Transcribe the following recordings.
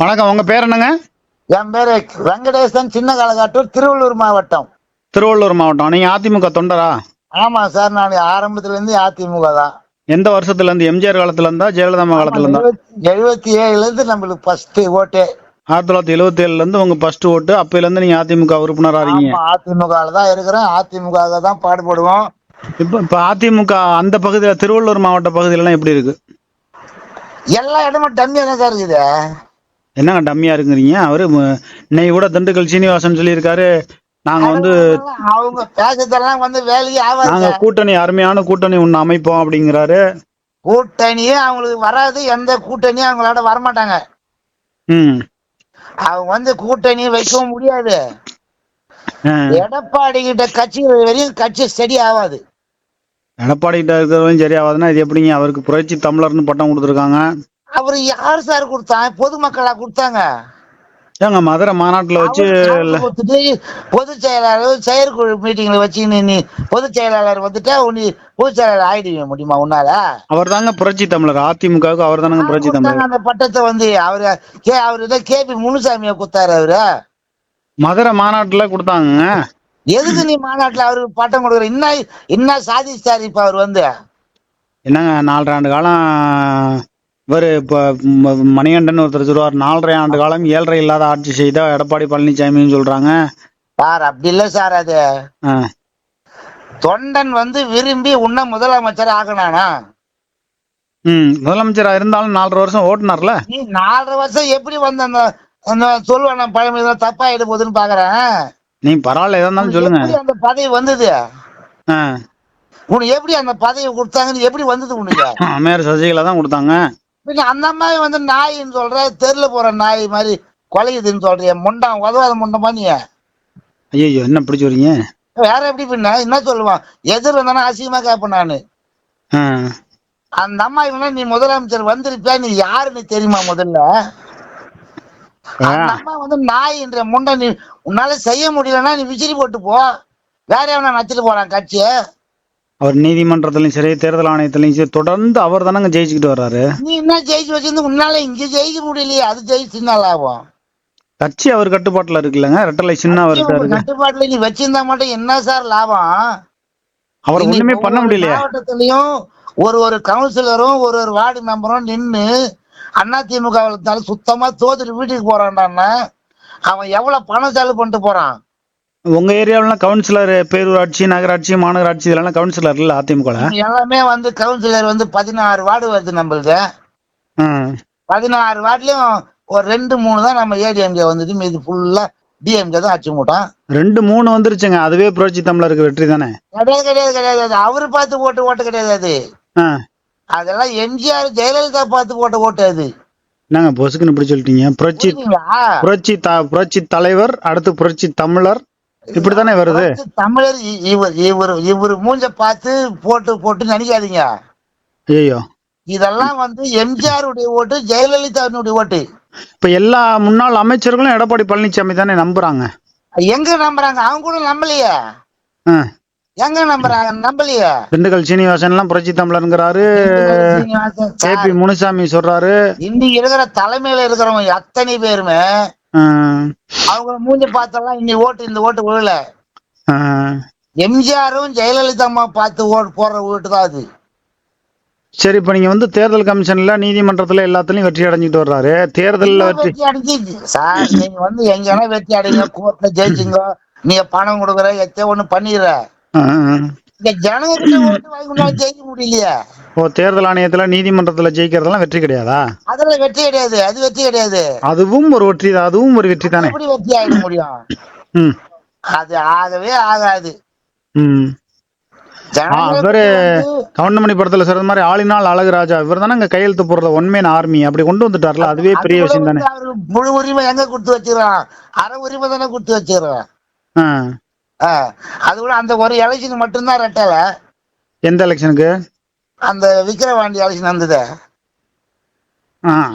வணக்கம் உங்க பேர் என்னங்க? என் பேரு வெங்கடேசன் சின்ன காலகாட்டூர் திருவள்ளூர் மாவட்டம். திருவள்ளூர் மாவட்டம். நீங்க அதிமுக தொண்டரா? ஆமா சார் நான் ஆரம்பத்துல இருந்து அதிமுக தான். எந்த வருஷத்துல இருந்து எம்ஜிஆர் காலத்துல இருந்தா ஜெயலலிதா அம்மா காலத்துல இருந்தா எழுபத்தி ஏழுல இருந்து நம்மளுக்கு ஃபர்ஸ்ட் ஓட்டு. ஆயிரத்தி தொள்ளாயிரத்தி எழுபத்தி ஏழுல இருந்து உங்க ஃபர்ஸ்ட் ஓட்டு. அப்பையில இருந்து நீங்க அதிமுக உறுப்பினரா இருக்கீங்க அதிமுக தான் இருக்கிறேன். அதிமுக தான் பாடுபடுவோம். இப்ப இப்ப அதிமுக அந்த பகுதியில திருவள்ளூர் மாவட்ட பகுதியில எல்லாம் எப்படி இருக்கு? எல்லா இடமும் டம்மியா தான் சார் இருக்குது. என்னங்க டம்மியா இருக்குறீங்க அவரு இன்னைக்கு கூட திண்டுக்கல் சீனிவாசன் சொல்லியிருக்காரு. நாங்க வந்து அவங்க பேசுறதெல்லாம் வந்து வேலைக்கு ஆகாது நாங்க கூட்டணி அருமையான கூட்டணி ஒண்ணு அமைப்போம் அப்படிங்கிறாரு. கூட்டணியே அவங்களுக்கு வராது. எந்த கூட்டணியும் அவங்களோட வரமாட்டாங்க. ம். அவங்க வந்து கூட்டணி வைக்கவும் முடியாது. எடப்பாடி கிட்ட கட்சி வரையும் கட்சி ஸ்டடி ஆகாது. எடப்பாடி கிட்ட இருக்கிறவங்க சரியாவாதுன்னா இது எப்படிங்க? அவருக்கு புரட்சி தமிழர்னு பட்டம் கொடுத்துருக்காங்க. அவரு யார் சார் கொடுத்தான் பொதுமக்களா கொடுத்தாங்க. ஏங்க மதுரை மாநாட்டுல வச்சு பொதுச் செயலாளர் செயற்குழு மீட்டிங்ல வச்சு நீ பொதுச் செயலாளர் வந்துட்டா நீ பொதுச் செயலாளர் ஆயிடுவீங்க முடியுமா உன்னால? அவர் தாங்க புரட்சி தமிழர். அதிமுகவுக்கு அவர் தானங்க புரட்சி தமிழர். அந்த பட்டத்தை வந்து அவரு கே அவரு இதை கேபி முனுசாமியை கொடுத்தாரு அவரு. மதுரை மாநாட்டுல கொடுத்தாங்க எதுக்கு நீ மாநாட்டுல அவருக்கு பட்டம் கொடுக்குற? இன்னும் இன்னும் சாதிச்சாரு இப்ப அவர் வந்து. என்னங்க நாலரை ஆண்டு காலம் இவர் இப்போ மணிகண்டன் ஒருத்தர் சொல்லுவார் நாலரை ஆண்டு காலம் ஏழரை இல்லாத ஆட்சி செய்த எடப்பாடி பழனிசாமின்னு சொல்றாங்க சார் அப்படி இல்ல சார் அது. தொண்டன் வந்து விரும்பி உன்ன முதலமைச்சர் ஆகணானா ம் முதலமைச்சரா இருந்தாலும் நாலரை வருஷம் ஓட்டுனார்ல நீ நாலரை வருஷம் எப்படி வந்து அந்த அந்த சொல்லுவான பழமொழி தான் தப்பா ஆயிட போகுதுன்னு பாக்குறேன் நீ பரவாயில்ல எதா இருந்தாலும் சொல்லுங்க அந்த பதவி வந்தது உனக்கு எப்படி அந்த பதவி கொடுத்தாங்கன்னு எப்படி வந்தது உனக்கு அம்மையார் சசிகலா தான் கொடுத்தாங்க பின்ன அந்த மாதிரி வந்து நாயின்னு சொல்ற தெருல போற நாய் மாதிரி கொலையுதுன்னு சொல்றிய முண்டான் உதவாத முண்டமா நீ ஐயோ என்ன பிடிச்சி வரீங்க வேற எப்படி பின்ன? என்ன சொல்லுவான்? எதிர் வந்தானா அசிங்கமா கேட்பேன் நானு. அந்த அம்மா இவனா நீ முதலமைச்சர் வந்திருப்பியா? நீ யாருன்னு தெரியுமா முதல்ல? அந்த அம்மா வந்து நாயின்ற முண்டை நீ உன்னால செய்ய முடியலன்னா நீ விசிறி போட்டு போ. வேற எவனா நச்சுட்டு போறான் கட்சியை? அவர் நீதிமன்றத்திலையும் சரி தேர்தல் ஆணையத்திலையும் சரி தொடர்ந்து அவர் தானங்க ஜெயிச்சுக்கிட்டு வர்றாரு. நீ என்ன ஜெயிச்சு வச்சிருந்து உன்னால இங்க ஜெயிக்க முடியலையே அது ஜெயிச்சு நாள் ஆகும் கட்சி அவர் கட்டுப்பாட்டுல இருக்குல்லங்க ரெட்டலை சின்ன இருக்கு கட்டுப்பாட்டுல நீ வச்சிருந்தா மட்டும் என்ன சார் லாபம்? அவர் ஒண்ணுமே பண்ண முடியலையே. மாவட்டத்திலயும் ஒரு ஒரு கவுன்சிலரும் ஒரு ஒரு வார்டு மெம்பரும் நின்னு அதிமுக இருந்தாலும் சுத்தமா தோத்துட்டு வீட்டுக்கு போறான்டான்னா அவன் எவ்வளவு பணம் செலவு பண்ணிட்டு போறான்? உங்க ஏரியாவிலாம் கவுன்சிலர் பேரூராட்சி நகராட்சி மாநகராட்சி இதெல்லாம் கவுன்சிலர் இல்ல அதிமுக எல்லாமே வந்து கவுன்சிலர் வந்து பதினாறு வார்டு வருது நம்மளுது பதினாறு வார்டுலயும் ஒரு ரெண்டு மூணு தான் நம்ம ஏடிஎம்கே வந்துட்டு மீது ஃபுல்லா டிஎம்கே தான் அச்சு மூட்டான் ரெண்டு மூணு வந்துருச்சுங்க. அதுவே புரட்சி தமிழருக்கு வெற்றி தானே? கிடையாது கிடையாது கிடையாது. அவரு பார்த்து ஓட்டு ஓட்டு கிடையாது அது. அதெல்லாம் எம்ஜிஆர் ஜெயலலிதா பார்த்து போட்ட ஓட்டு அது. என்னங்க பொசுக்குன்னு இப்படி சொல்லிட்டீங்க? புரட்சி? புரட்சி புரட்சி தலைவர் அடுத்து புரட்சி தமிழர் இப்படித்தானே வருது? தமிழர் இவர் இவர் இவர் மூஞ்ச பார்த்து போட்டு போட்டு நினைக்காதீங்க ஐயோ இதெல்லாம் வந்து எம்ஜிஆர் உடைய ஓட்டு ஜெயலலிதாவுடைய ஓட்டு. இப்ப எல்லா முன்னாள் அமைச்சர்களும் எடப்பாடி பழனிசாமி தானே நம்புறாங்க. எங்க நம்புறாங்க? அவங்க கூட நம்பலையே. எங்க நம்புறாங்க? நம்பலையே. திண்டுக்கல் சீனிவாசன் எல்லாம் புரட்சி தமிழருங்கிறாரு. கே பி முனுசாமி சொல்றாரு. இன்னைக்கு இருக்கிற தலைமையில இருக்கிறவங்க அத்தனை பேருமே அவங்க மூஞ்சி பார்த்தெல்லாம் இன்னி ஓட்டு இந்த ஓட்டு விழல. எம்ஜிஆரும் ஜெயலலிதா அம்மா பார்த்து ஓட்டு போடுற ஓட்டு தான் அது. சரி இப்ப நீங்க வந்து தேர்தல் கமிஷன்ல நீதிமன்றத்துல எல்லாத்துலயும் வெற்றி அடைஞ்சிட்டு வர்றாரு. தேர்தல்ல வெற்றி வெற்றி அடைஞ்சு சார் நீங்க வந்து எங்கன்னா வெற்றி அடைங்க கோர்ட்ல ஜெயிச்சுங்க நீங்க பணம் கொடுக்குற எத்த ஒண்ணு பண்ணிடுற. இந்த ஜனங்க வாங்கி ஜெயிக்க முடியலையே. ஓ தேர்தல் ஆணையத்துல நீதிமன்றத்துல ஜெயிக்கிறதெல்லாம் வெற்றி கிடையாதா? அதெல்லாம் வெற்றி கிடையாது. அது வெற்றி கிடையாது. அதுவும் ஒரு வெற்றி தான் அதுவும் ஒரு வெற்றி தானே? எப்படி வெற்றி ஆயிட முடியும்? அது ஆகவே ஆகாது. ம். அவரு கவுண்டமணி படத்துல சொல்ற மாதிரி ஆளினால் அழகுராஜா இவர் தானே அங்க கையெழுத்து போடுற ஒன்மேன் ஆர்மி அப்படி கொண்டு வந்துட்டார்ல அதுவே அது பெரிய விஷயம் தானே? முழு உரிமை எங்க கொடுத்து வச்சிடறான் அரை உரிமை தானே கொடுத்து. ஆ, அது கூட அந்த ஒரு எலெக்ஷன் மட்டும்தான் ரெட்டல. எந்த எலெக்ஷனுக்கு அந்த விக்கிரவாண்டி எலெக்ஷன் வந்தது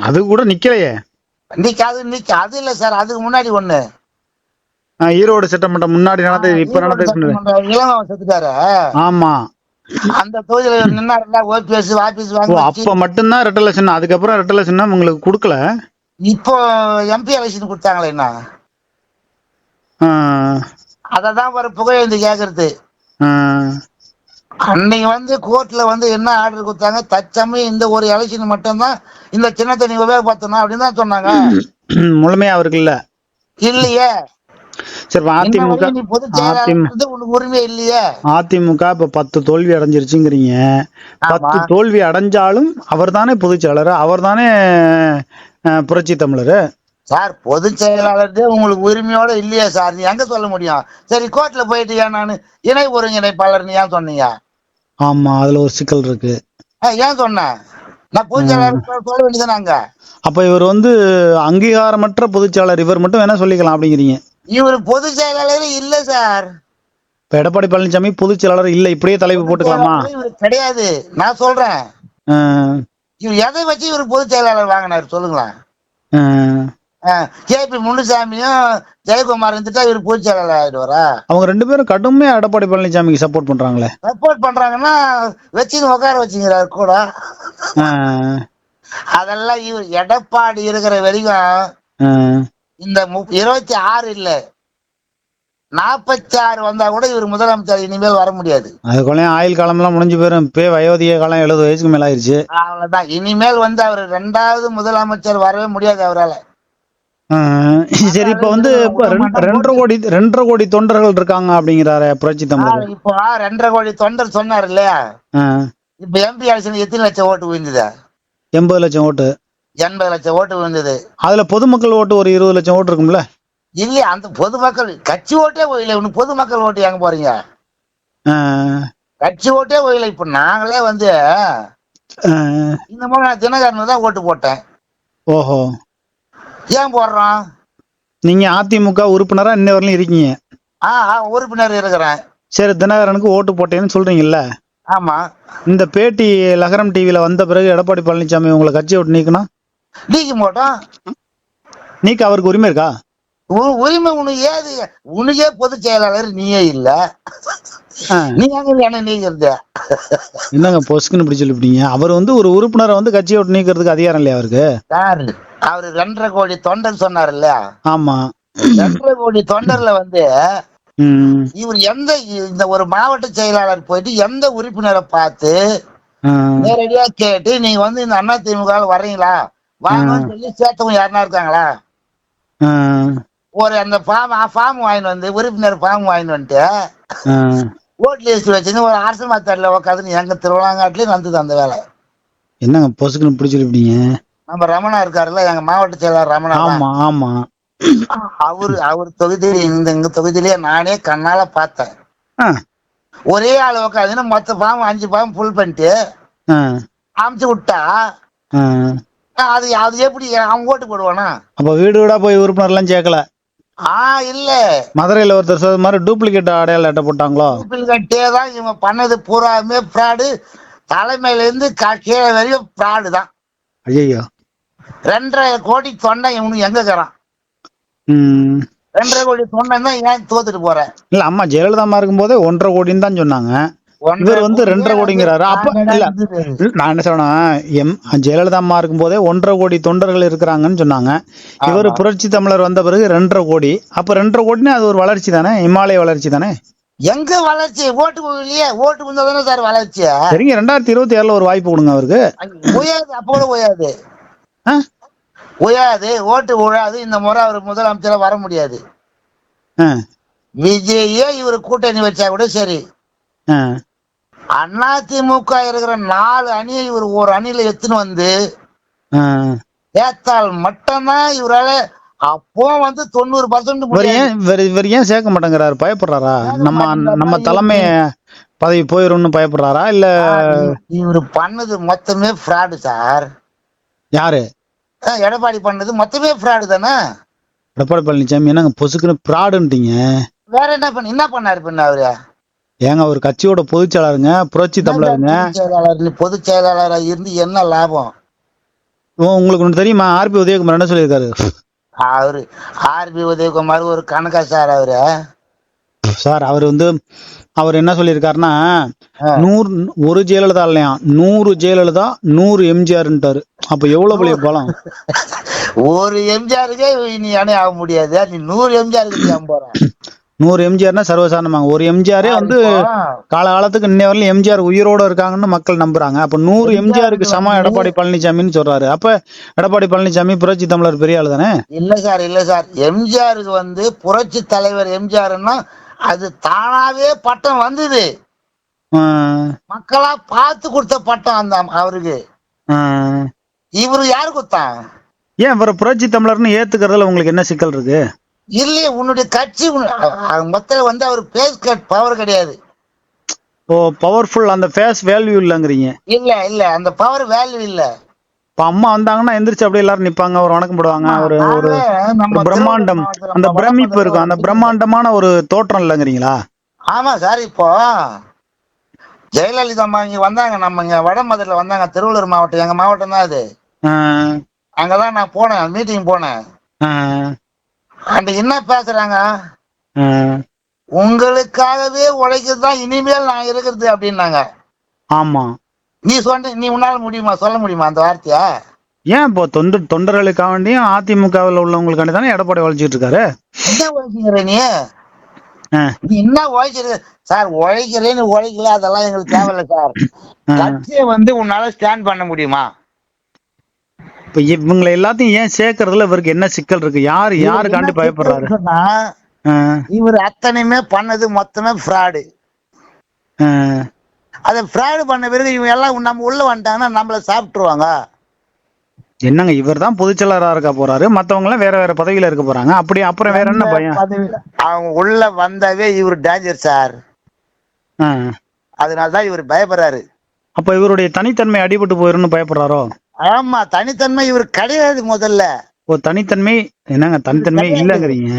அது கூட நிக்கலையே. இன்னைக்கு அது இன்னைக்கு அது இல்ல சார் அதுக்கு முன்னாடி ஒண்ணு. ஈரோடு சட்டமன்றம் முன்னாடி நடந்தது இப்ப நடந்தது இளங்கவன் செத்துட்டாரு ஆமா. அந்த தொகுதியில நின்னாருல ஓபிஎஸ் ஓ வாங்கி அப்ப மட்டும்தான் ரெட்டலை சின்னம் அதுக்கப்புறம் ரெட்டலை சின்னம் உங்களுக்கு கொடுக்கல? இப்போ எம்பி எலெக்ஷன் கொடுத்தாங்களே என்ன? ஆ, அதை தான் ஒரு புகையந்து கேக்குறது. ஆ, அன்னைக்கு வந்து கோர்ட்ல வந்து என்ன ஆர்டர் கொடுத்தாங்க? தற்சமயம் இந்த ஒரு எலெக்ஷன் மட்டும்தான் இந்த சின்ன தண்ணி உபயோகப்படுத்தணும் அப்படின்னு தான் சொன்னாங்க. முழுமையா அவருக்கு இல்ல. இல்லையே. அதிமுக. செயலாளர் உரிமை இல்லையே. அதிமுக இப்ப பத்து தோல்வி அடைஞ்சிருச்சுங்கிறீங்க. பத்து. தோல்வி அடைஞ்சாலும் அவர் தானே பொதுச் செயலர் அவர் தானே புரட்சி தமிழர்? சார் பொதுச் செயலாளர் உங்களுக்கு உரிமையோட இல்லையா சார். நீ எங்க சொல்ல முடியும்? சரி கோர்ட்ல போயிட்டு ஏன் நான்? இணை ஒருங்கிணைப்பாளர் நீ ஏன் சொன்னீங்க? ஆமா அதுல ஒரு சிக்கல் இருக்கு. ஏன் சொன்னேன் நான் பொதுச் செயலாளர் சொல்ல வேண்டியதானே அங்க? அப்ப இவர் வந்து அங்கீகாரமற்ற பொதுச் செயலர் இவர் மட்டும் வேணா சொல்லிக்கலாம் அப்படிங்கிறீங்க. இவர் பொதுச் செயலாளர் இல்ல சார். இப்ப எடப்பாடி பழனிசாமி பொதுச் செயலாளர் இல்ல இப்படியே தலைப்பு போட்டுக்கலாமா? கிடையாது. நான் சொல்றேன். இவர் எதை வச்சு இவர் பொதுச் செயலாளர் வாங்கினார் சொல்லுங்களேன். கேபி முனுசாமியும் ஜெயக்குமார் இருந்துட்டா இவர் பொதுச் செயலாளர் ஆயிடுவாரா? அவங்க ரெண்டு பேரும் கடுமையா எடப்பாடி பழனிசாமிக்கு சப்போர்ட் பண்றாங்களே. சப்போர்ட் பண்றாங்கன்னா வச்சுன்னு உட்கார வச்சுங்கிறாரு கூட. அதெல்லாம் இவர் எடப்பாடி இருக்கிற வரைக்கும். இந்த இருபத்தி ஆறு இல்ல. நாற்பத்தி ஆறு வந்தா கூட இவர் முதலமைச்சர் இனிமேல் வர முடியாது. அதுக்குள்ளே ஆயுள் காலம்லாம் முடிஞ்சு போயிடும் இப்பே வயோதிக காலம் எழுபது வயசுக்கு மேல ஆயிருச்சு. அவ்வளவுதான். இனிமேல் வந்து அவர் ரெண்டாவது முதலமைச்சர் வரவே முடியாது அவரால. சரி இப்ப வந்து ரெண்டரை கோடி ரெண்டரை கோடி தொண்டர்கள் இருக்காங்க அப்படிங்கிறாரு புரட்சி தமிழர். இப்போ ரெண்டரை கோடி தொண்டர் சொன்னார் இல்லையா இப்ப எம்பி எலெக்ஷன் எத்தனை லட்சம் ஓட்டு விழுந்தது? எண்பது லட்சம் ஓட்டு. எண்பது லட்சம் ஓட்டு விழுந்தது. அதுல பொதுமக்கள் ஓட்டு ஒரு இருபது லட்சம் ஓட்டு இருக்கும்ல? இல்லையா அந்த பொதுமக்கள் கட்சி ஓட்டே போயில உனக்கு பொதுமக்கள் ஓட்டு எங்க போறீங்க? கட்சி ஓட்டே போயில இப்ப நாங்களே வந்து இந்த மாதிரி நான் தினகரனுக்கு தான் ஓட்டு போட்டேன். ஓஹோ. ஏன் போடுறோம் நீங்க அதிமுக உறுப்பினரா இன்ன வரலையும் இருக்கீங்க. ஆ ஆ, உறுப்பினர் இருக்கிறேன். சரி தினகரனுக்கு ஓட்டு போட்டேன்னு சொல்றீங்கல்ல? ஆமா. இந்த பேட்டி லகரம் டிவில வந்த பிறகு எடப்பாடி பழனிசாமி உங்களை கட்சியை விட்டு நீக்கணும் நீக்கி போட்டோம் நீக்க அவருக்கு உரிமை இருக்கா? உரிமை உனக்கு ஏது? உனக்கே பொதுச் செயலாளர் நீயே இல்ல. நீ எங்க என்ன நீக்கிறது என்னங்க பொசுக்குன்னு இப்படி சொல்லிவிட்டீங்க? அவர் வந்து ஒரு உறுப்பினரை வந்து கட்சியை விட்டு நீக்கிறதுக்கு அதிகாரம் இல்லையா அவருக்கு? சார் அவரு ரெண்டரை கோடி தொண்டர் சொன்னார் இல்லையா ஆமா. ரெண்டரை கோடி தொண்டர்ல வந்து இவர் எந்த இந்த ஒரு மாவட்ட செயலாளர் போயிட்டு எந்த உறுப்பினரை பார்த்து நேரடியா கேட்டு நீங்க வந்து இந்த அண்ணா திமுக வர்றீங்களா? வாங்கன்னு சொல்லி சேர்த்தவங்க யாருன்னா இருக்காங்களா? ஒரு அந்த ஃபார்ம் ஃபார்ம் வாங்கிட்டு வந்து உறுப்பினர் ஃபார்ம் வாங்கிட்டு வந்துட்டு. ஓட் லிஸ்ட் வச்சுன்னு ஒரு அரசு மாத்தாரில் உட்காந்து எங்க திருவிழாங்காட்டிலையும் நடந்தது அந்த வேலை. என்னங்க பொசுக்குன்னு சொல்லிவிட்டீங்க நம்ம ரமணா இருக்காருல்ல எங்க மாவட்ட செயலாளர் ரமணா. ஆமா ஆமா. அவரு அவர் தொகுதியில இந்த எங்க தொகுதியிலேயே நானே கண்ணால பார்த்தேன். ஒரே ஆள் உட்காந்துன்னு மொத்த ஃபார்ம் அஞ்சு ஃபார்ம் ஃபுல் பண்ணிட்டு அமுச்சு விட்டா. அது அது எப்படி அவன் ஓட்டு போடுவானா? அப்ப வீடு வீடா போய் உறுப்பினர்லாம் சேர்க்கல? ஆ இல்ல. மதுரையில ஒருத்தர் சொல்ற மாதிரி டூப்ளிகேட் அடையாள அட்டை போட்டாங்களோ? கட்டே தான் இவங்க பண்ணது. பூராமே ஃப்ராடு தலைமையில இருந்து கீழே வரையும் ஃப்ராடு தான். ஐயோ ரெண்டரை கோடி தொண்டை இவனுக்கு எங்க இருக்கிறான்? ரெண்டரை கோடி தொண்டை தான் ஏன் தோத்துட்டு போற? இல்ல அம்மா ஜெயலலிதா இருக்கும்போதே ஒன்றரை கோடின்னு தான் சொன்னாங்க. இவர் வந்து ரெண்டரை கோடிங்கிறாரு. அப்ப இல்ல நான் என்ன சொன்னேன் எம் ஜெயலலிதா அம்மா இருக்கும்போதே ஒன்றரை கோடி தொண்டர்கள் இருக்கிறாங்கன்னு சொன்னாங்க. இவர். புரட்சி தமிழர் வந்த பிறகு ரெண்டரை கோடி. அப்ப ரெண்டரை கோடினா அது ஒரு வளர்ச்சி தானே? இமாலய வளர்ச்சி தானே? எங்க வளர்ச்சி? ஓட்டு இல்லையே ஓட்டு வந்தா தானே சார் வளர்ச்சி? சரிங்க ரெண்டாயிரத்தி இருபத்தி ஏழுல ஒரு வாய்ப்பு கொடுங்க அவருக்கு. உயாது அப்போ கூட உயாது ஆ? உயாது ஓட்டு உழாது இந்த முறை அவர் முதலமைச்சரா வர முடியாது. விஜயே இவர் கூட்டணி வச்சா கூட சரி. அதிமுக இருக்கிற நாலு அணியை இவர் ஒரு அணியில எடுத்துன்னு வந்து. சேர்த்தால் மட்டும்தான் இவரால அப்போ வந்து தொண்ணூறு பர்சன்ட் இவர் ஏன் இவர் ஏன் சேர்க்க மாட்டேங்கிறாரு? பயப்படுறாரா? நம்ம நம்ம தலைமை பதவி போயிரும்னு பயப்படுறாரா? இல்ல இவர் பண்ணது மொத்தமே ஃப்ராடு சார். யாரு? எடப்பாடி பண்ணது மொத்தமே ஃப்ராடு தானே? எடப்பாடி பழனிசாமி என்னங்க பொசுக்குன்னு ப்ராடுன்ட்டீங்க வேற என்ன பண்ண என்ன பண்ணாரு பின்ன அவரு? ஏங்க ஒரு கட்சியோட பொதுச் செயலாளருங்க புரட்சி தமிழருங்க. செயலாளர்? பொதுச் செயலாளரா இருந்து என்ன லாபம்? உங்களுக்கு ஒன்று தெரியுமா? ஆர்பி உதயகுமார் என்ன சொல்லியிருக்காரு? அவரு ஆர்பி உதயகுமார் ஒரு கணக்கா சார் அவரு. சார் அவர் வந்து அவர் என்ன சொல்லியிருக்காருன்னா. நூறு ஒரு ஜெயலலிதா இல்லையா? நூறு ஜெயலலிதா நூறு எம்ஜிஆர்ன்ட்டாரு. அப்ப எவ்வளவு பெரிய பலம்? ஒரு எம்ஜிஆருக்கே நீ அணை ஆக முடியாது. நீ நூறு எம்ஜிஆருக்கு நீ போற? நூறு எம்ஜிஆர்னா சர்வசாதாரணமாங்க. ஒரு எம்ஜிஆரே வந்து காலகாலத்துக்கு இன்னை வரலும் எம்ஜிஆர் உயிரோட இருக்காங்கன்னு மக்கள் நம்புறாங்க. அப்ப நூறு எம்ஜிஆருக்கு சமம் எடப்பாடி பழனிசாமின்னு சொல்றாரு. அப்ப எடப்பாடி பழனிசாமி புரட்சி தமிழர் பெரிய ஆளு தானே? இல்ல சார் இல்ல சார். எம்ஜிஆருக்கு வந்து புரட்சி தலைவர் எம்ஜிஆர்னா அது தானாவே பட்டம் வந்தது. மக்களா பார்த்து கொடுத்த பட்டம் அந்த அவருக்கு. இவரு யாரு கொடுத்தான்? ஏன் இவரை புரட்சி தமிழர்னு ஏத்துக்கிறதுல உங்களுக்கு என்ன சிக்கல் இருக்கு? இல்லையே உன்னுடைய கட்சி மொத்தம் வந்து அவர் பேஸ் கட் பவர் கிடையாது. ஓ பவர்ஃபுல் அந்த ஃபேஸ் வேல்யூ இல்லைங்கிறீங்க. இல்ல இல்ல அந்த பவர் வேல்யூ இல்ல. இப்ப அம்மா வந்தாங்கன்னா எந்திரிச்சு அப்படியே எல்லாரும் நிப்பாங்க ஒரு வணக்கம் போடுவாங்க ஒரு ஒரு பிரம்மாண்டம் அந்த பிரமிப்பு இருக்கும் அந்த பிரம்மாண்டமான ஒரு தோற்றம் இல்லைங்கிறீங்களா? ஆமா சார் இப்போ ஜெயலலிதா அம்மா இங்க வந்தாங்க நம்ம இங்க வடமதுரையில வந்தாங்க திருவள்ளூர் மாவட்டம் எங்க மாவட்டம் தான் அது அங்கதான் நான் போனேன் மீட்டிங் போனேன். அன்னைக்கு என்ன பேசுறாங்க? உங்களுக்காகவே உழைக்கிறது தான் இனிமேல் நான் இருக்கிறது அப்படின்னாங்க. ஆமா. நீ சொன்ன நீ உன்னால முடியுமா? சொல்ல முடியுமா அந்த வார்த்தைய? ஏன் இப்போ தொண்டு தொண்டர்களுக்காக வேண்டியும் அதிமுகவில் உள்ளவங்களுக்காண்டி தானே எடப்பாடி உழைச்சிட்டு இருக்காரு? என்ன உழைக்கிற நீ? நீ என்ன உழைக்கிற சார் உழைக்கிறேன்னு உழைக்கல அதெல்லாம் எங்களுக்கு தேவையில்ல சார். கட்சியை வந்து உன்னால ஸ்டாண்ட் பண்ண முடியுமா? இப்ப இவங்களை எல்லாத்தையும் ஏன் சேர்க்கறதுல இவருக்கு என்ன சிக்கல் இருக்கு? யாரு யாருக்காண்டி பயப்படுறாரு? இவர் அத்தனையுமே பண்ணது மொத்தமே ஃப்ராடு அதை ஃப்ராடு பண்ண பிறகு இவங்க எல்லாம் நம்ம உள்ள வந்துட்டாங்கன்னா நம்மள சாப்பிட்டுருவாங்க. என்னங்க இவர் தான் பொதுச்செயலாளரா இருக்க போறாரு. மத்தவங்க எல்லாம் வேற வேற பதவியில இருக்க போறாங்க. அப்படி அப்புறம் வேற என்ன பயம்? அவங்க உள்ள வந்தாவே இவர் டேஞ்சர் சார். ஆஹ் அதனாலதான் இவர் பயப்படுறாரு. அப்ப இவருடைய தனித்தன்மை அடிபட்டு போயிரும்னு பயப்படுறாரோ? ஆமா தனித்தன்மை இவர் கிடையாது முதல்ல. ஓ தனித்தன்மை என்னங்க தனித்தன்மை இல்லைங்கிறீங்க?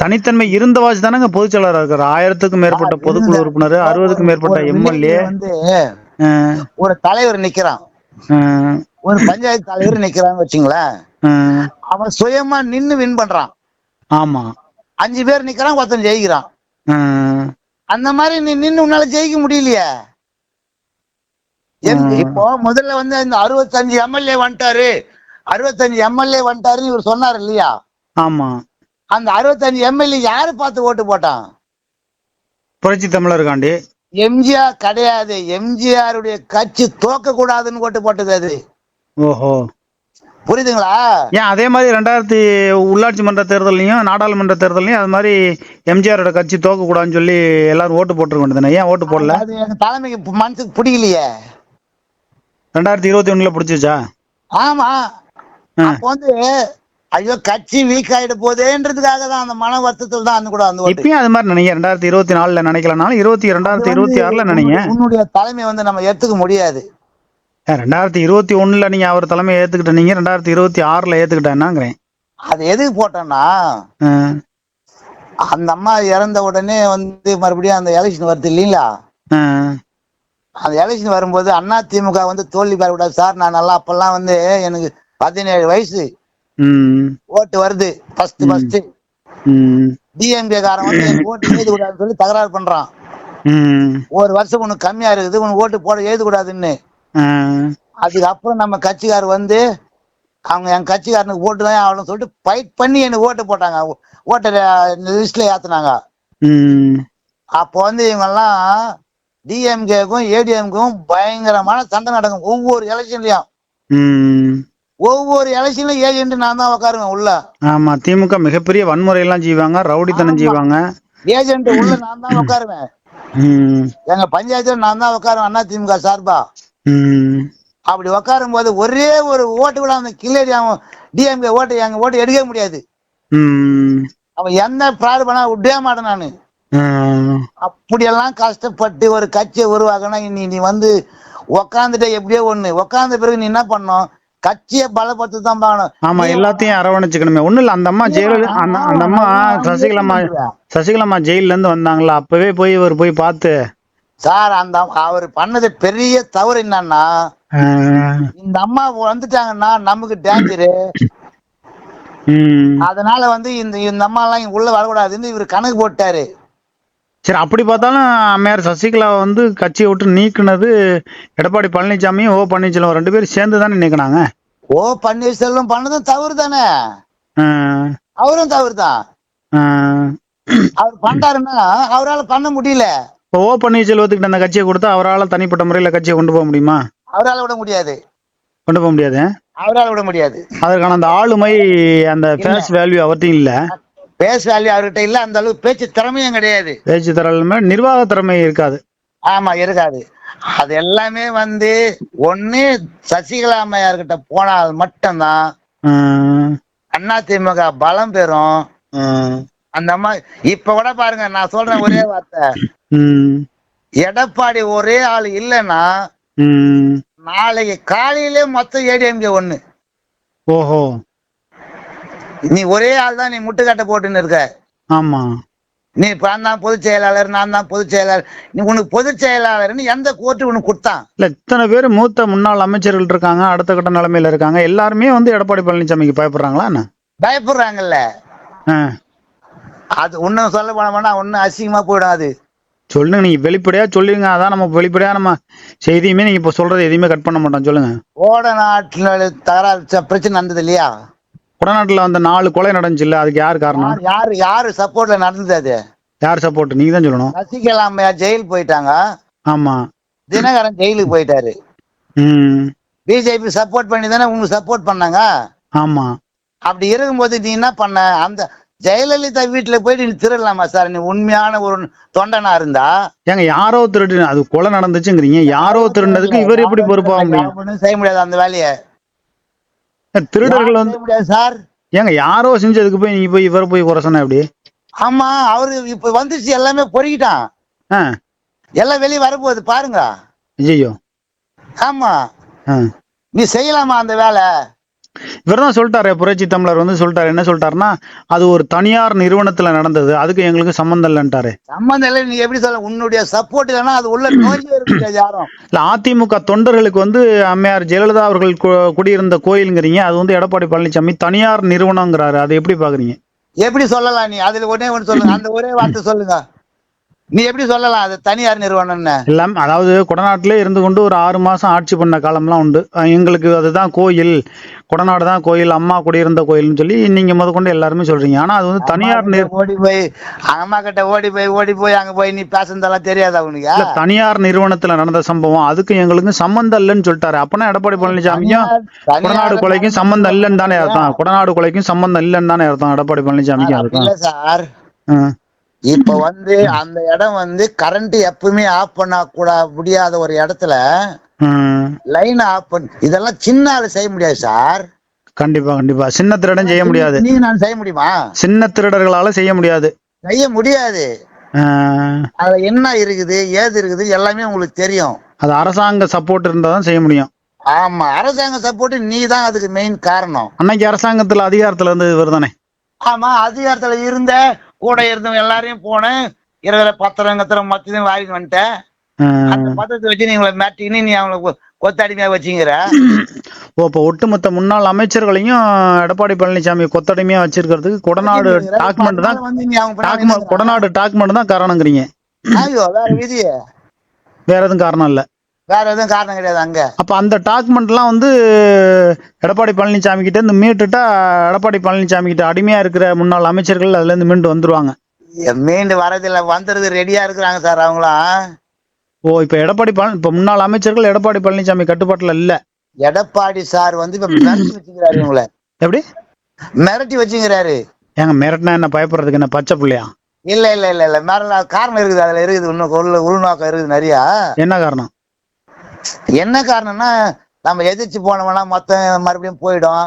தனித்தன்மை இருந்தவாச்சு தானங்க பொதுச்செயலாளரா இருக்காரு? ஆயிரத்துக்கும் மேற்பட்ட பொதுக்குழு உறுப்பினர் அறுபதுக்கும் மேற்பட்ட எம்எல்ஏ. வந்து ஒரு தலைவர் நிக்கிறான். ஒரு பஞ்சாயத்து தலைவர் நிக்கிறான்னு வச்சுங்களேன். அவன் சுயமா நின்னு வின் பண்றான். ஆமா. அஞ்சு பேர் நிக்கிறான் ஒருத்தன் ஜெயிக்கிறான். அந்த மாதிரி நீ நின்னு உன்னால ஜெயிக்க முடியலையே. இப்போ முதல்ல வந்து இந்த அறுபத்தஞ்சு எம்எல்ஏ வந்துட்டாரு. அறுபத்தஞ்சு எம்எல்ஏ வந்துட்டாருன்னு இவர் சொன்னார் இல்லையா? ஆமா. அந்த அறுபத்தஞ்சு எம்எல்ஏ யாரு பார்த்து ஓட்டு போட்டான்? புரட்சி தமிழருக்காண்டி எம்ஜிஆர் கிடையாது. எம்ஜிஆருடைய கட்சி தோக்க கூடாதுன்னு ஓட்டு போட்டது அது. ஓஹோ. புரியுதுங்களா? ஏன் அதே மாதிரி ரெண்டாயிரத்தி உள்ளாட்சி மன்ற தேர்தலையும் நாடாளுமன்ற தேர்தலையும் அது மாதிரி எம்ஜிஆரோட கட்சி தோக்க கூடாதுன்னு சொல்லி எல்லாரும் ஓட்டு போட்டுருக்க வேண்டியதுதானே? ஏன் ஓட்டு போடல? அது எங்க தலைமைக்கு மனசுக்கு பிடிக்கலையே. ரெண்டாயிரத்தி இருபத்தி ஒண்ணுல பிடிச்சிச்சா ஆமா. அப்ப வந்து ஐயோ கட்சி வீக் ஆயிட போதேன்றதுக்காக தான் அந்த மன வருத்தத்தில் தான் அந்த கூட அந்த இப்பயும் அது மாதிரி நினைங்க. ரெண்டாயிரத்தி இருபத்தி நாலுல நினைக்கலனாலும் இருபத்தி ரெண்டாயிரத்தி இருபத்தி ஆறுல நினைங்க. உன்னுடைய தலைமை வந்து நம்ம எடுத்துக்க முடியாது. ரெண்டாயிரத்தி இருபத்தி ஒண்ணுல நீங்க அவர் தலைமையை ஏத்துக்கிட்ட நீங்க ரெண்டாயிரத்தி இருபத்தி ஆறுல ஏத்துக்கிட்டேன்னாங்கிறேன். அது எதுக்கு போட்டோம்னா ஆ, அந்த அம்மா இறந்த உடனே வந்து மறுபடியும் அந்த எலெக்ஷன் வருது இல்லைங்களா? அந்த எலெக்ஷன் வரும்போது அண்ணா திமுக வந்து தோல்வி பெறக்கூடாது சார் நான் நல்லா அப்பெல்லாம் வந்து எனக்கு பதினேழு வயசு. ஓட்டு வருது. ஃபர்ஸ்ட் ஃபர்ஸ்ட் டிஎம்கே காரன் வந்து ஓட்டு எழுத கூடாதுன்னு சொல்லி தகராறு பண்றான். ஒரு வருஷம் உனக்கு கம்மியா இருக்குது. உனக்கு ஓட்டு போட எழுத கூடாதுன்னு அதுக்கப்புறம் நம்ம கட்சிக்கார் வந்து அவங்க என் கட்சிக்காரனுக்கு ஓட்டு தான் ஆகணும்னு சொல்லிட்டு ஃபைட் பண்ணி எனக்கு ஓட்டு போட்டாங்க. ஓட்டர் லிஸ்ட்ல ஏத்துனாங்க. ம், அப்போ வந்து இவங்கெல்லாம் டிஎம்கேக்கும் ஏடிஎம்க்கும் பயங்கரமான சண்டை நடக்கும். ஒவ்வொரு எலெக்ஷன்லயும். ஒவ்வொரு எலெக்ஷன்லயும் ஏஜென்ட் நான் தான் உட்காருவேன் உள்ள. ஆமா திமுக மிகப்பெரிய வன்முறை எல்லாம் செய்வாங்க ரவுடித்தனம். செய்வாங்க. ஏஜென்ட் உள்ள நான் தான் உட்காருவேன் எங்க பஞ்சாயத்துல நான் தான் உட்காருவேன் அண்ணா திமுக சார்பா. அப்படி உட்காரும் போது ஒரே ஒரு ஓட்டு கூட அந்த கில்லேடி அவன் டிஎம்கே ஓட்டு எங்க ஓட்டு எடுக்கவே முடியாது. அவன் எந்த ஃப்ராடு பண்ணா விடவே மாட்டேன் நானு. அப்படியெல்லாம் கஷ்டப்பட்டு ஒரு கட்சியை உருவாக்கணும் நீ நீ வந்து உக்காந்துட்ட எப்படியோ ஒண்ணு. உக்காந்த பிறகு நீ என்ன பண்ணணும்? கட்சியை பலப்படுத்த தான் பார்க்கணும். ஆமா எல்லாத்தையும் அரவணைச்சுக்கணுமே. ஒண்ணும் இல்ல அந்த அம்மா ஜெயலலிதா அந்த அம்மா சசிகலாமா சசிகலாமா ஜெயில்ல இருந்து வந்தாங்களா? அப்பவே போய் இவர் போய் பார்த்து. சார் அந்த அவர் பண்ணது பெரிய தவறு என்னன்னா இந்த அம்மா வந்துட்டாங்கன்னா நமக்கு டேஞ்சரு அதனால வந்து இந்த இந்த அம்மா எல்லாம் உள்ள வரக்கூடாதுன்னு இவர் கணக்கு போட்டாரு. சரி அப்படி பார்த்தாலும் அம்மையார் சசிகலா வந்து கட்சியை விட்டு நீக்குனது எடப்பாடி பழனிசாமியும் ஓ பன்னீர்செல்வம் ரெண்டு பேரும் சேர்ந்து தானே நீக்கினாங்க? ஓ பன்னீர்செல்வம் பண்ணதும் தவறு தானே அவரும் தவறு தான். அவர் பண்றாருன்னா அவரால் பண்ண முடியல. இப்போ ஓ பன்னீர்செல்வத்துக்கிட்ட அந்த கட்சியை கொடுத்தா அவரால் தனிப்பட்ட முறையில் கட்சியை கொண்டு போக முடியுமா? அவரால் விட முடியாது. கொண்டு போக முடியாது? அவரால் விட முடியாது. அதற்கான அந்த ஆளுமை அந்த ஃபேஸ் வேல்யூ அவர்த்தையும் இல்லை. வேல்யூ அவர்கிட்ட இல்ல அந்த அளவுக்கு பேச்சு திறமையும் கிடையாது. பேச்சு திறமை நிர்வாக திறமை இருக்காது. ஆமா இருக்காது. அது எல்லாமே வந்து ஒண்ணு சசிகலா அம்மையார்கிட்ட போனால் மட்டும்தான் ஆ, அதிமுக பலம் பெறும். அந்த மாதிரி இப்ப கூட பாருங்க நான் சொல்றேன் ஒரே வார்த்தை. எடப்பாடி ஒரே ஆள் இல்லைன்னா. நாளைக்கு காலையிலே மொத்தம் ஏடிஎம்கே ஒண்ணு. ஓஹோ. நீ ஒரே ஆள் தான் நீ முட்டுக்கட்டை போட்டுன்னு இருக்க. ஆமா. நீ நான் தான் பொதுச் செயலாளர் நான் தான் பொதுச் செயலாளர். நீ உனக்கு பொதுச் செயலாளர்னு எந்த கோர்ட்டு உனக்கு கொடுத்தான். இல்ல இத்தனை பேர் மூத்த முன்னாள் அமைச்சர்கள் இருக்காங்க அடுத்த கட்ட நிலைமையில இருக்காங்க. எல்லாருமே வந்து எடப்பாடி பழனிசாமிக்கு பயப்படுறாங்களா என்ன? பயப்படுறாங்கல்ல. அது ஒன்னும் சொல்ல போனோம்னா ஒன்னும் அசிங்கமா போயிடும் அது சொல்லுங்க நீங்க வெளிப்படையா சொல்லுங்க. அதான் நம்ம வெளிப்படையா நம்ம செய்தியுமே நீங்க இப்ப சொல்றது எதையுமே கட் பண்ண மாட்டோம். சொல்லுங்க. ஓட நாட்டுல தகராறு பிரச்சனை நடந்தது இல்லையா? கொடநாட்டுல அந்த நாலு கொலை நடந்துச்சு இல்ல அதுக்கு யார் காரணம்? யார் யாரு சப்போர்ட்ல நடந்தது அது? யார் சப்போர்ட் நீங்க தான் சொல்லணும். சசிகலா அம்மையார் ஜெயில் போயிட்டாங்க. ஆமா. தினகரன் ஜெயிலுக்கு போயிட்டாரு. ம். பிஜேபி சப்போர்ட் பண்ணி தானே உங்களுக்கு சப்போர்ட் பண்ணாங்க? ஆமா. அப்படி இருக்கும்போது நீ என்ன பண்ண? அந்த ஜெயலலிதா வீட்டுல போயிட்டு நீ திருடலாமா சார் நீ உண்மையான ஒரு தொண்டனா இருந்தா? ஏங்க யாரோ திருடு அது கொலை நடந்துச்சுங்கிறீங்க. யாரோ திருடினதுக்கு இவர் எப்படி பொறுப்பாக முடியும்? செய்ய முடியாது அந்த வேலையை. திருடர்கள் வந்து சார். ஏங்க யாரோ செஞ்சதுக்கு போய் நீங்க போய் இவரை போய் குறை சொன்னா எப்படி? ஆமா அவரு இப்ப வந்துச்சு எல்லாமே பொறுக்கிட்டான். எல்லாம் வெளியே வரப்போகுது பாருங்க. ஐயோ ஆமா. நீ செய்யலாமா அந்த வேலை? இவர் தான் சொல்லிட்டாரு புரட்சி தமிழர் வந்து சொல்லிட்டாரு. என்ன சொல்லிட்டாருன்னா அது ஒரு தனியார் நிறுவனத்துல நடந்தது. அதுக்கு எங்களுக்கு சம்மந்தம் இல்லைன்ட்டாரு. சம்பந்தம் இல்லை நீ எப்படி சொல்ல உன்னுடைய சப்போர்ட் இல்லைன்னா அது உள்ள யாரும். இல்ல அதிமுக தொண்டர்களுக்கு வந்து அம்மையார் ஜெயலலிதா அவர்கள் குடியிருந்த கோயிலுங்கிறீங்க அது வந்து எடப்பாடி பழனிசாமி தனியார் நிறுவனங்கிறாரு. அதை எப்படி பாக்குறீங்க? எப்படி சொல்லலாம் நீ? அதுல ஒன்னே ஒண்ணு சொல்லுங்க. அந்த ஒரே வார்த்தை சொல்லுங்க. நீ எப்படி சொல்லலாம்? அது தனியார் நிறுவனம்னு எல்லாம் அதாவது கொடநாட்டிலே இருந்து கொண்டு ஒரு ஆறு மாசம் ஆட்சி பண்ண காலம்லாம் உண்டு. எங்களுக்கு அதுதான் கோயில். கொடநாடு தான் கோயில் அம்மா குடியிருந்த கோயில்னு சொல்லி நீங்க முதற்கொண்டு எல்லாருமே சொல்றீங்க. ஆனா அது வந்து தனியார் ஓடி போய் அம்மா கிட்ட ஓடி போய் ஓடி போய் அங்க போய் நீ பேசுனதெல்லாம் தெரியாதா உனக்கு? தனியார் நிறுவனத்துல நடந்த சம்பவம் அதுக்கு எங்களுக்கு சம்பந்தம் இல்லைன்னு சொல்லிட்டாரு. அப்பனா எடப்பாடி பழனிசாமியும் கொடநாடு கொலைக்கும் சம்பந்தம் இல்லைன்னு தானே அர்த்தம். கொடநாடு கொலைக்கும் சம்பந்தம் இல்லைன்னு தானே அர்த்தம். எடப்பாடி பழனிசாமிக்கும் இல்ல சார். இப்ப வந்து அந்த இடம் வந்து கரண்ட் எப்பவுமே ஆஃப் பண்ண கூட முடியாத ஒரு இடத்துல. லைன் ஆஃப் பண்ண இதெல்லாம் சின்ன ஆளு செய்ய முடியாது சார். கண்டிப்பா கண்டிப்பா. சின்ன திருடன் செய்ய முடியாது. நீங்க நான் செய்ய முடியுமா? சின்ன திருடர்களால செய்ய முடியாது. செய்ய முடியாது. ஆ. அதுல என்ன இருக்குது ஏது இருக்குது எல்லாமே உங்களுக்கு தெரியும். அது அரசாங்க சப்போர்ட் இருந்தா தான் செய்ய முடியும். ஆமா அரசாங்க சப்போர்ட் நீ தான் அதுக்கு மெயின் காரணம். அன்னைக்கு அரசாங்கத்துல அதிகாரத்துல இருந்து இவர் தானே ஆமா அதிகாரத்துல இருந்த கூட இருந்தவங்க எல்லாரையும் போனேன். இருக்கிற பத்திரம் கத்திரம் மொத்தத்தையும் வாங்கிட்டு வந்துட்டேன். அந்த பத்திரத்தை வச்சு நீ உங்களை மாட்டிக்கின்னு நீ அவங்களை கொத்தடிமையா வச்சுங்கிற ஓ இப்போ ஒட்டுமொத்த முன்னாள் அமைச்சர்களையும் எடப்பாடி பழனிசாமி கொத்தடிமையா வச்சிருக்கிறதுக்கு கொடநாடு டாக்குமெண்ட் தான் கொடநாடு டாக்குமெண்ட் தான் காரணங்கிறீங்க. வேற விதி வேற எதுவும் காரணம் இல்ல. வேற எதுவும் காரணம் கிடையாது அங்க. அப்ப அந்த டாக்குமெண்ட்லாம் வந்து எடப்பாடி பழனிசாமி கிட்ட இருந்து மீட்டுட்டா எடப்பாடி பழனிசாமி கிட்ட அடிமையா இருக்கிற முன்னாள் அமைச்சர்கள் அதுல இருந்து மீண்டு வந்துருவாங்க. மீண்டு வரதில்ல வந்துறது ரெடியா இருக்கிறாங்க சார் அவங்களாம். ஓ இப்ப எடப்பாடி பழனி இப்ப முன்னாள் அமைச்சர்கள் எடப்பாடி பழனிசாமி கட்டுப்பாட்டுல இல்ல. எடப்பாடி சார் வந்து இப்ப மிரட்டி வச்சுக்கிறாரு இவங்கள. எப்படி? மிரட்டி வச்சுக்கிறாரு. ஏங்க மிரட்டினா என்ன பயப்படுறதுக்கு என்ன பச்சை பிள்ளையா? இல்ல இல்ல இல்ல இல்ல மேல காரணம் இருக்குது அதுல இருக்குது இன்னும் உள்நோக்கம் இருக்குது நிறைய. என்ன காரணம்? என்ன காரணம்னா நம்ம எதிர்த்து போனோம்னா மொத்தம் மறுபடியும் போயிடும்.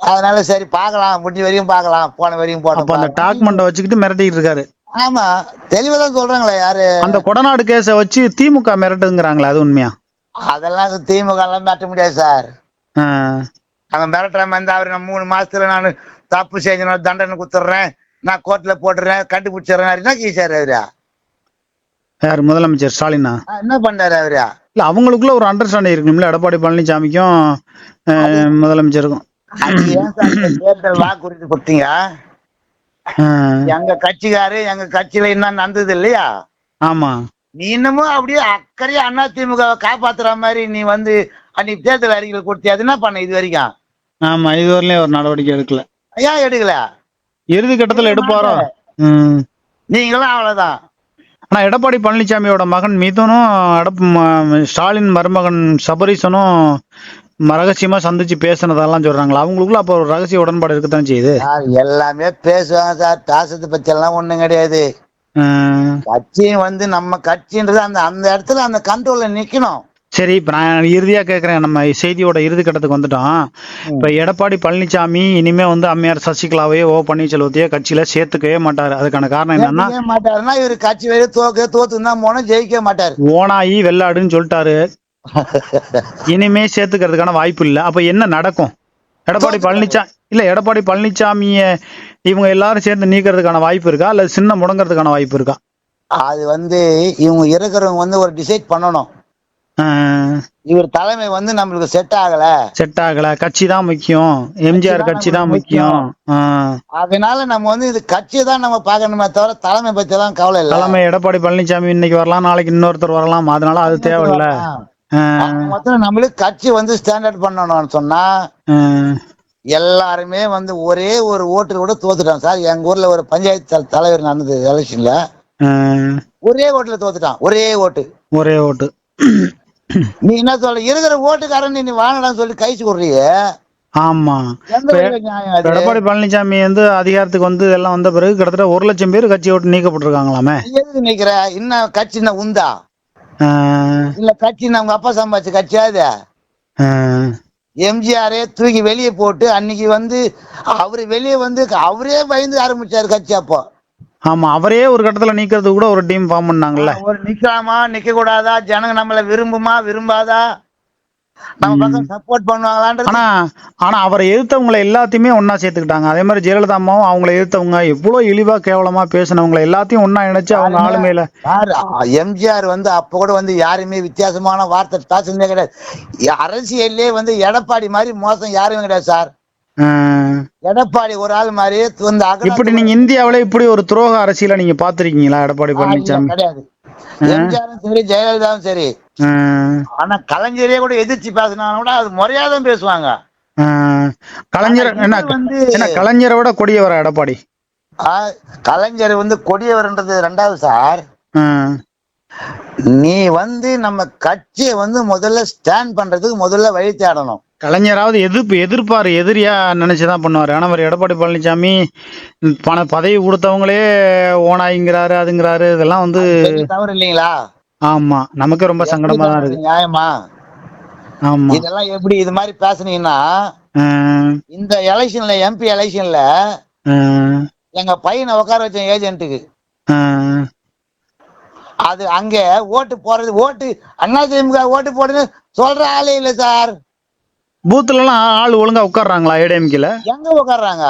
அதனால சரி பார்க்கலாம். முடிஞ்ச வரையும் பார்க்கலாம். போன வரையும் அப்ப அந்த டாக்குமெண்ட்டை வச்சுக்கிட்டு மிரட்டிட்டு இருக்காரு. ஆமா. தெளிவா தான் சொல்றாங்களே யாரு? அந்த கொடநாடு கேஸை வச்சு திமுக மிரட்டுங்கிறாங்களே அது உண்மையா? அதெல்லாம் திமுக எல்லாம் மாட்ட முடியாது சார். அங்க மிரட்டுற மாதிரி அவரு நான் மூணு மாசத்துல நான் தப்பு செஞ்ச தண்டனை குத்துறேன் நான் கோர்ட்ல போட்டுறேன் கண்டுபிடிச்சிடுறேன். என்ன கீசாரு அவரா யார் முதலமைச்சர் ஸ்டாலினா? என்ன பண்றாரு அவரா? இல்ல அவங்களுக்குள்ள ஒரு அண்டர்ஸ்டாண்டிங் இருக்கணும்ல எடப்பாடி பழனிசாமிக்கும் முதலமைச்சருக்கும். தேர்தல் வாக்குறுதி கொடுத்தீங்க? எங்க கட்சிக்காரு எங்க கட்சியில என்ன நடந்தது இல்லையா? ஆமா. நீ இன்னமும் அப்படியே அக்கறையா அண்ணா திமுக காப்பாத்துற மாதிரி நீ வந்து அன்னைக்கு தேர்தல் அறிக்கைகள் கொடுத்தி அது என்ன பண்ண இது வரைக்கும்? ஆமா இதுவரையிலும் ஒரு நடவடிக்கை எடுக்கல. ஏன் எடுக்கல? இறுதி கட்டத்துல எடுப்பாரோ. நீங்களும் அவ்வளவுதான். ஆனா எடப்பாடி பழனிசாமியோட மகன் மிதுனும் எடப் ஸ்டாலின் மருமகன் சபரீசனும் ரகசியமா சந்திச்சு பேசுனதெல்லாம் சொல்றாங்களா? அவங்களுக்குள்ள அப்போ ஒரு ரகசிய உடன்பாடு இருக்கத்தான் செய்யுது. எல்லாமே பேசுவாங்க சார். பேசுறதை பத்தி எல்லாம் ஒண்ணும் கிடையாது. ம். கட்சி வந்து நம்ம கட்சின்றது அந்த அந்த இடத்துல அந்த கண்ட்ரோல்ல நிக்கணும். சரி இப்ப நான் இறுதியா கேக்குறேன். நம்ம செய்தியோட இறுதி கட்டத்துக்கு வந்துட்டோம். இப்ப எடப்பாடி பழனிசாமி இனிமே வந்து அம்மையார் சசிகலாவையோ ஓ பன்னீர்செல்வத்தையோ கட்சியில சேர்த்துக்கவே மாட்டாரு. அதுக்கான காரணம் என்னன்னா மாட்டாருன்னா இவரு கட்சி வெளியே தோக்க தோத்து தான் போனோம் ஜெயிக்கவே மாட்டாரு. ஓனாயி வெள்ளாடுன்னு சொல்லிட்டாரு. இனிமே சேர்த்துக்கிறதுக்கான வாய்ப்பு இல்ல. அப்ப என்ன நடக்கும்? எடப்பாடி பழனிசாமி இல்ல எடப்பாடி பழனிசாமிய இவங்க எல்லாரும் சேர்ந்து நீக்கிறதுக்கான வாய்ப்பு இருக்கா? இல்ல சின்ன முடங்கிறதுக்கான வாய்ப்பு இருக்கா? அது வந்து இவங்க இருக்கிறவங்க வந்து ஒரு டிசைட் பண்ணணும். இவர் தலைமை வந்து நம்மளுக்கு செட் ஆகல. செட் ஆகல. கட்சி தான் முக்கியம். எம்ஜிஆர் கட்சி தான் முக்கியம். அதனால நம்ம வந்து இது கட்சியை தான் நம்ம பார்க்கணுமே தவிர தலைமை பத்தி எல்லாம் கவலை இல்ல. தலைமை எடப்பாடி பழனிசாமி இன்னைக்கு வரலாம் நாளைக்கு இன்னொருத்தர் வரலாம். அதனால அது தேவையில்ல. மொத்தம் நம்மளுக்கு கட்சி வந்து ஸ்டாண்டர்ட் பண்ணணும்னு சொன்னா எல்லாருமே வந்து ஒரே ஒரு ஓட்டு கூட தோத்துட்டான் சார் எங்க ஊர்ல ஒரு பஞ்சாயத்து தல- தலைவர் நடந்தது எலெக்ஷன்ல. ஒரே ஓட்டுல தோத்துட்டான். ஒரே ஓட்டு. ஒரே ஓட்டு. நீ என்ன சொல்ற? இருக்கிற ஓட்டுக்காரன் நீ வாங்கடான்னு சொல்லி கைச்சு கொடுறீங்க ஆமா? எடப்பாடி பழனிசாமி வந்து அதிகாரத்துக்கு வந்து எல்லாம் வந்த பிறகு கிட்டத்தட்ட ஒரு லட்சம் பேர் கட்சியை விட்டு நீக்கப்பட்டிருக்காங்களாமே? எதுக்கு நிக்கிற? இன்னும் கட்சி என்ன உந்தா? ஆ, இல்ல கட்சி நம்ம அப்பா சம்பாதிச்ச கட்சியா இது. எம்ஜிஆரே தூக்கி வெளியே போட்டு அன்னைக்கு வந்து அவரு வெளியே வந்து அவரே பயந்து ஆரம்பிச்சாரு கட்சி அப்போ. ஆமா அவரே ஒரு கட்டத்துல நீக்கிறதுக்கு கூட ஒரு டீம் ஃபார்ம் பண்ணாங்கல்ல. ஒரு நிக்கலாமா நிக்க கூடாதா ஜனங்க நம்மள விரும்புமா? விரும்பாதா? நம்ம சப்போர்ட் பண்ணுவாங்களான்றது ஆனா ஆனா அவரை எதிர்த்தவங்களை எல்லாத்தையுமே ஒண்ணா சேர்த்துக்கிட்டாங்க. அதே மாதிரி ஜெயலலிதா அம்மாவும் அவங்கள எதிர்த்தவங்க. எவ்வளவு இழிவா கேவலமா பேசினவங்களை எல்லாத்தையும் ஒண்ணா இணைச்சு அவங்க ஆளுமையில எம்ஜிஆர் வந்து அப்ப கூட வந்து யாருமே வித்தியாசமான வார்த்தை பேசுனதே கிடையாது. அரசியல்லே வந்து எடப்பாடி மாதிரி மோசம் யாருமே கிடையாது சார். எடப்பாடி ஒரு ஆள் மாதிரி அகல இப்படி நீங்க இந்தியாவில இப்படி ஒரு துரோக அரசியலை நீங்க பாத்திருக்கீங்களா எடப்பாடி பழனிசாமி கிடையாது. எம்ஜிஆரும் சரி ஜெயலலிதாவும் சரி. ஆனா கலைஞரே கூட எதிர்த்து பேசினா கூட அது முறையா தான் பேசுவாங்க. கலைஞர் என்ன என்ன கலைஞரை விட கொடியவரா எடப்பாடி? கலைஞர் வந்து கொடியவர்ன்றது ரெண்டாவது சார். நீ வந்து நம்ம கட்சியை வந்து முதல்ல ஸ்டாண்ட் பண்றதுக்கு முதல்ல வழி தேடணும். கலைஞராவது எதிர்ப்பு எதிர்ப்பாரு எதிரியா நினைச்சுதான் பண்ணுவாரு. ஆனா அவர் எடப்பாடி பழனிசாமி பண பதவி கொடுத்தவங்களே ஓனாய்ங்கிறாரு அதுங்கிறாரு. இதெல்லாம் வந்து தவறு இல்லைங்களா? ஆமா. நமக்கு ரொம்ப சங்கடமா தான் இருக்கு. நியாயமா? ஆமா. இதெல்லாம் எப்படி இது மாதிரி பேசுனீங்கன்னா இந்த எலெக்ஷன்ல எம்பி எலெக்ஷன்ல எங்க பையனை உட்கார வச்ச ஏஜென்ட்டுக்கு. அது அங்க ஓட்டு போறது ஓட்டு அண்ணா திமுக ஓட்டு போடுன்னு சொல்ற ஆளே இல்ல சார். பூத்துல எல்லாம் ஆள் ஒழுங்கா உட்கார்றாங்களா ஏடிஎம்கேல? எங்க உட்கார்றாங்க?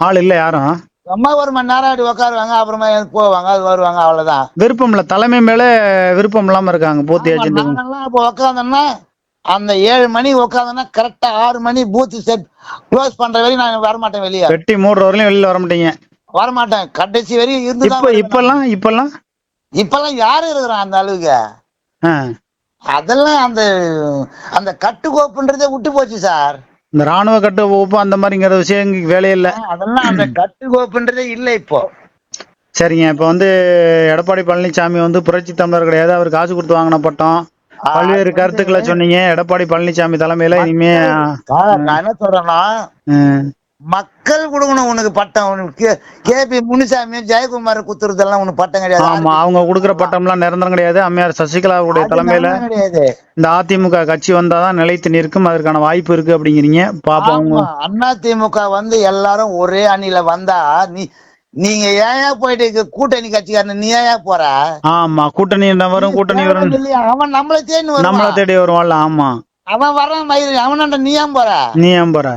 ஆள் இல்ல யாரும். சும்மா ஒரு மணி நேரம் அப்படி உட்காருவாங்க அப்புறமா போவாங்க அது வருவாங்க அவ்வளவுதான். விருப்பம் இல்ல தலைமை மேல விருப்பம் இல்லாம இருக்காங்க பூத் ஆமா, ஏஜென்ட் அப்ப உட்காந்தோம்னா அந்த ஏழு மணி உட்காந்தோம்னா கரெக்டா ஆறு மணி பூத் செட் க்ளோஸ் பண்ற வரையும் நான் வரமாட்டேன் வெளியே. வெட்டி மூடுற வரையிலும் வெளியில வர மாட்டீங்க வரமாட்டேன் கடைசி வரையும் இருந்து இப்ப இப்பெல்லாம் இப்பெல்லாம் இப்பெல்லாம் யாரு இருக்கிறான் அந்த அளவுக்கு? அதெல்லாம் அந்த அந்த கட்டுக்கோப்புன்றதே விட்டு போச்சு சார். இந்த ராணுவ கட்டு வகுப்பு அந்த மாதிரிங்கிற விஷயம் இங்க வேலையே இல்ல. அதெல்லாம் அந்த கட்டுக்கோப்புன்றதே இல்ல இப்போ. சரிங்க இப்ப வந்து எடப்பாடி பழனிசாமி வந்து புரட்சி தமிழர் கிடையாது. அவர் காசு கொடுத்து வாங்கின பட்டம். பல்வேறு கருத்துக்களை சொன்னீங்க. எடப்பாடி பழனிசாமி தலைமையில இனிமே நான் என்ன சொல்றேன்னா மக்கள் கொடுக்கணும் உனக்கு பட்டம் உனக்கு கே பி முனுசாமி ஜெயக்குமார் குத்துறதெல்லாம் உனக்கு பட்டம் கிடையாது. ஆமா அவங்க கொடுக்குற பட்டம்லாம் நிரந்தரம் கிடையாது. அம்மையார் சசிகலாவுடைய தலைமையில இந்த அதிமுக கட்சி வந்தாதான் நிலைத்து நிற்கும். அதற்கான வாய்ப்பு இருக்கு அப்படிங்கிறீங்க. பாப்போம் அவங்க அண்ணா திமுக வந்து எல்லாரும் ஒரே அணில வந்தா நீ நீங்க ஏன் போயிட்டு கூட்டணி கட்சிக்காரன்? நீ ஏன் போற? ஆமா கூட்டணி வரும் கூட்டணி வரும். அவன் நம்மள தேடி நம்மள தேடி வருவான்ல ஆமா. அவன் வரான் மயிறு அவனாண்ட நீ ஏன் போற? நீ ஏன் போற?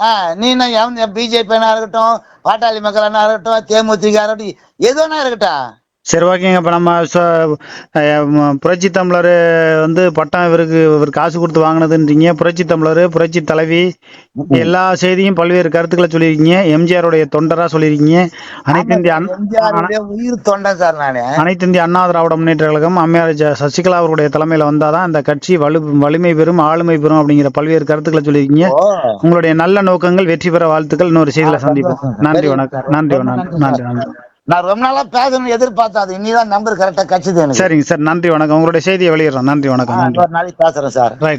ஆ, நீ என்ன பிஜேபி இருக்கட்டும் பாட்டாளி மக்கள் இருக்கட்டும் தேமுதிக இருக்கட்டும் எதுனா இருக்கட்டும். சரி ஓகேங்க. இப்போ நம்ம சொ- புரட்சி தமிழர் வந்து பட்டம் இவருக்கு இவர் காசு கொடுத்து வாங்கினதுன்றீங்க. புரட்சி தமிழர் புரட்சி தலைவி எல்லா செய்தியும் பல்வேறு கருத்துக்களை சொல்லியிருக்கீங்க. எம்ஜிஆருடைய தொண்டரா சொல்லியிருக்கீங்க. அனைத்து இந்திய உயிர் தொண்டன் சார் நானு. அனைத்து இந்திய அண்ணா திராவிட முன்னேற்ற கழகம் அம்மையார் சசிகலா அவருடைய தலைமையில வந்தாதான் அந்த கட்சி வலு வலிமை பெறும் ஆளுமை பெறும் அப்படிங்கிற பல்வேறு கருத்துக்களை சொல்லியிருக்கீங்க. உங்களுடைய நல்ல நோக்கங்கள் வெற்றி பெற வாழ்த்துக்கள். இன்னொரு செய்தியில சந்திப்போம். நன்றி வணக்கம். நன்றி வணக்கம். நன்றி நன்றி. நான் ரொம்ப நாளா பேசணும்னு எதிர்பார்த்தேன் அது இன்னிதான் நம்பர் கரெக்டா கட்சிது எனக்கு. சரிங்க சார். நன்றி வணக்கம். உங்களுடைய செய்தியை வெளியிடுறோம் நன்றி வணக்கம். நன்றி. நாளைக்கு பேசுறேன் சார். ரைட்